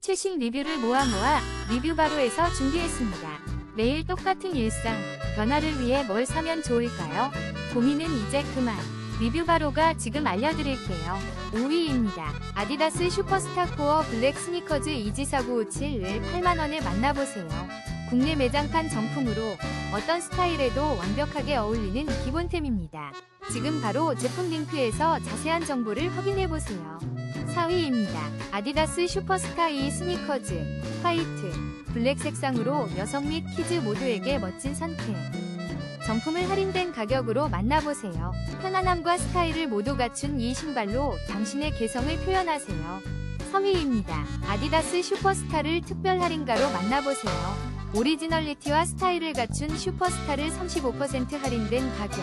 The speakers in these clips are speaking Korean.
최신 리뷰를 모아 모아 리뷰 바로에서 준비했습니다. 매일 똑같은 일상, 변화를 위해 뭘 사면 좋을까요? 고민은 이제 그만. 리뷰 바로가 지금 알려드릴게요. 5위입니다. 아디다스 슈퍼스타 코어 블랙 스니커즈 이지사구57을 8만원에 만나보세요. 국내 매장판 정품으로 어떤 스타일에도 완벽하게 어울리는 기본템입니다. 지금 바로 제품 링크에서 자세한 정보를 확인해보세요. 4위입니다. 아디다스 슈퍼스타 2 스니커즈 화이트, 블랙 색상으로 여성 및 키즈 모두에게 멋진 선택. 정품을 할인된 가격으로 만나보세요. 편안함과 스타일을 모두 갖춘 이 신발로 당신의 개성을 표현하세요. 3위입니다. 아디다스 슈퍼스타를 특별 할인가로 만나보세요. 오리지널리티와 스타일을 갖춘 슈퍼스타를 35% 할인된 가격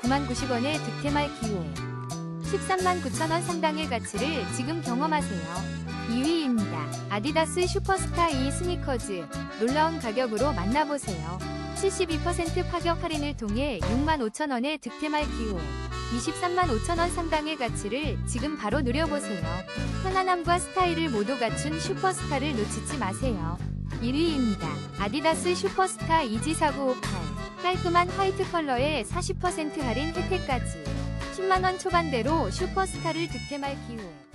9만 90원에 득템할 기회 13만 9천원 상당의 가치를 지금 경험하세요. 2위입니다. 아디다스 슈퍼스타 2 스니커즈 놀라운 가격으로 만나보세요. 72% 파격 할인을 통해 6만 5천원에 득템할 23만 5천원 상당의 가치를 지금 바로 누려보세요. 편안함과 스타일을 모두 갖춘 슈퍼스타를 놓치지 마세요. 1위입니다. 아디다스 슈퍼스타 이지사구58 깔끔한 화이트 컬러에 40% 할인 혜택까지 10만원 초반대로 슈퍼스타를 득템할 기회